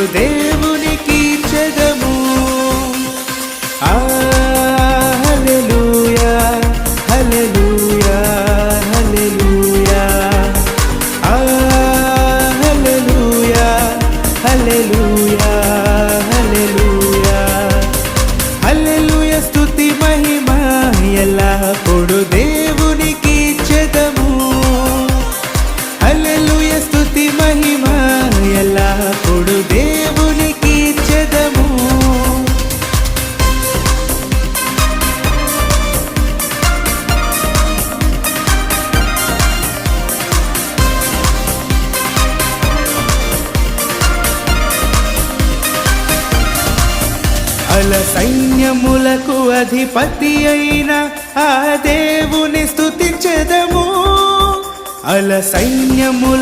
ఎల్లప్పుడు దేవునికి చెదము ఆ హల్లెలూయా హల్లెలూయా హల్లెలూయా. ఆ హల్లెలూయా హల్లెలూయా హల్లెలూయా హల్లెలూయ. అల సైన్యములకు అధిపతి అయిన ఆ దేవుని స్తుతించెదము. అల సైన్యముల